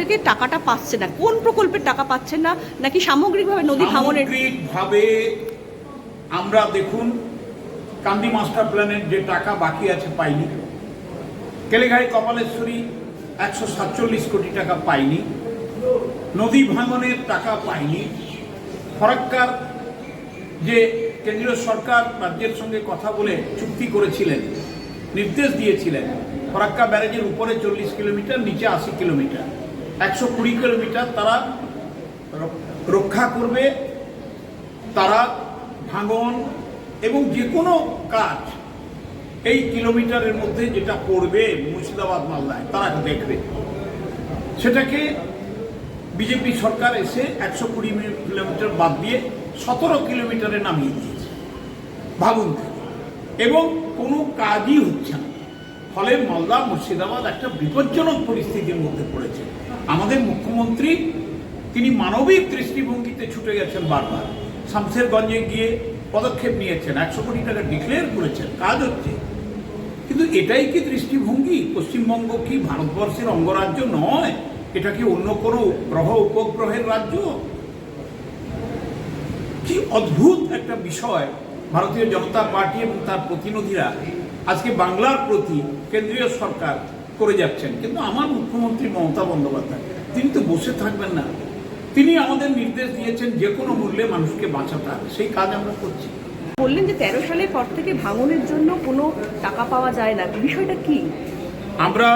থেকে টাকাটা পাচ্ছে না। কোন প্রকল্পের টাকা পাচ্ছেন না? নাকি সামগ্রিকভাবে নদী ভাঙনের সামগ্রিকভাবে আমরা দেখুন, কান্দি মাস্টার প্ল্যানের যে টাকা বাকি আছে পাইনি। কেলেঘাই কপালেশ্বরী একশো সাতচল্লিশ কোটি টাকা পাইনি। নদী ভাঙনের টাকা পাইনি। ফরাক্কার যে কেন্দ্রীয় সরকার রাজ্যের সঙ্গে কথা বলে চুক্তি করেছিলেন, নির্দেশ দিয়েছিলেন, ফরাক্কা ব্যারেজের উপরে চল্লিশ কিলোমিটার, নিচে আশি কিলোমিটার। একশো কুড়ি কিলোমিটার তারা রক্ষা করবে, তারা ভাঙন এবং যে কোনো কাজ এই কিলোমিটারের মধ্যে যেটা পড়বে মুর্শিদাবাদ মালদায়, তারা দেখবে সেটাকে বিজেপি সরকার এসে একশো কুড়ি কিলোমিটার বাদ দিয়ে সতেরো কিলোমিটারে নামিয়ে দিয়েছে ভাবুন। এবং কোনো কাজই হচ্ছে না ফলে মালদা, মুর্শিদাবাদ একটা বিপজ্জনক পরিস্থিতির মধ্যে পড়েছে। আমাদের মুখ্যমন্ত্রী, তিনি মানবিক দৃষ্টিভঙ্গিতে ছুটে গেছেন বারবার। শামসেরগঞ্জে গিয়ে পদক্ষেপ নিয়েছেন, একশো কোটি টাকা ডিক্লেয়ার করেছেন, কাজ হচ্ছে। কিন্তু এটাই কি দৃষ্টিভঙ্গি? পশ্চিমবঙ্গ কি ভারতবর্ষের অঙ্গরাজ্য নয়? এটা কি অন্য কোনো গ্রহ, উপগ্রহের রাজ্য? কি অদ্ভুত একটা বিষয় ভারতীয় জনতা পার্টি এবং তার প্রতিনিধিরা আজকে বাংলার প্রতি কেন্দ্রীয় সরকার করে যাচ্ছেন। কিন্তু আমার মুখ্যমন্ত্রী মমতা বন্দ্যোপাধ্যায় তিনি তো বসে থাকবেন না। তিনি আমাদের নির্দেশ দিয়েছেন যে কোনো মূল্যে মানুষকে বাঁচাতে। হবে সেই কাজ আমরা করছি। বললেন যে তেরো সালের পর থেকে ভাঙনের জন্য কোনো টাকা পাওয়া যায় না। বিষয়টা কি? আমরা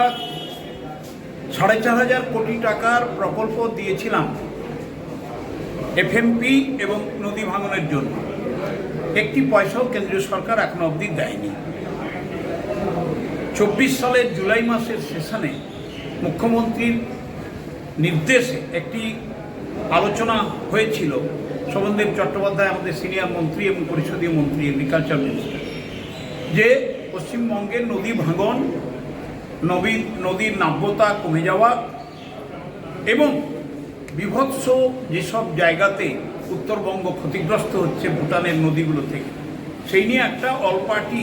সাড়ে চার হাজার কোটি টাকার প্রকল্প দিয়েছিলাম এফএমপি এবং নদী ভাঙনের জন্য। একটি পয়সাও কেন্দ্রীয় সরকার এখনও অবধি দেয়নি। চব্বিশ সালের জুলাই মাসের সেশনে মুখ্যমন্ত্রীর নির্দেশে একটি আলোচনা হয়েছিল শোভনদেব চট্টোপাধ্যায় আমাদের সিনিয়র মন্ত্রী এবং পরিষদীয় মন্ত্রী এগ্রিকালচার মিনিস্টার, যে পশ্চিমবঙ্গের নদী ভাঙন নদী নদীর নাব্যতা কমে যাওয়া এবং বিভৎস যেসব জায়গাতে উত্তরবঙ্গ ক্ষতিগ্রস্ত হচ্ছে ভুটানের নদীগুলো থেকে, সেই নিয়ে একটা অল পার্টি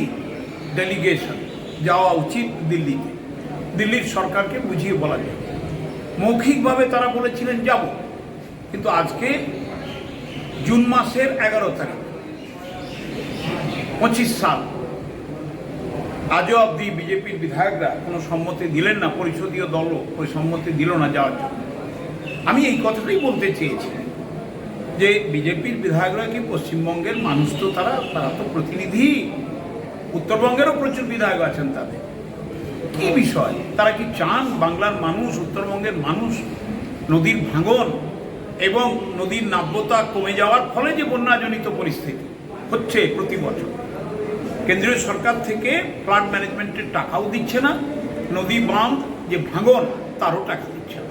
ডেলিগেশন যাওয়া উচিত দিল্লিতে। দিল্লির সরকারকে বুঝিয়ে বলা যায়। মৌখিকভাবে তারা বলেছিলেন, যাব। কিন্তু আজকে জুন মাসের এগারো তারিখ, পঁচিশ সাল। আজও অবধি বিজেপির বিধায়করা কোনো সম্মতি দিলেন না, পরিষদীয় দলও ওই সম্মতি দিল না যাওয়ার জন্য। আমি এই কথাটাই বলতে চেয়েছি যে বিজেপির বিধায়করা কি পশ্চিমবঙ্গের মানুষ তো তারা তারা তো প্রতিনিধি। উত্তরবঙ্গেরও প্রচুর বিধায়ক আছেন তাদের কি বিষয়? তারা কি চান বাংলার মানুষ, উত্তরবঙ্গের মানুষ, নদীর ভাঙন এবং নদীর নাব্যতা কমে যাওয়ার ফলে যে বন্যাজনিত পরিস্থিতি হচ্ছে প্রতি বছর? কেন্দ্রীয় সরকার থেকে ফ্লাড ম্যানেজমেন্টের টাকাও দিচ্ছে না, নদী বাঁধ যে ভাঙন, তারও টাকা দিচ্ছে না।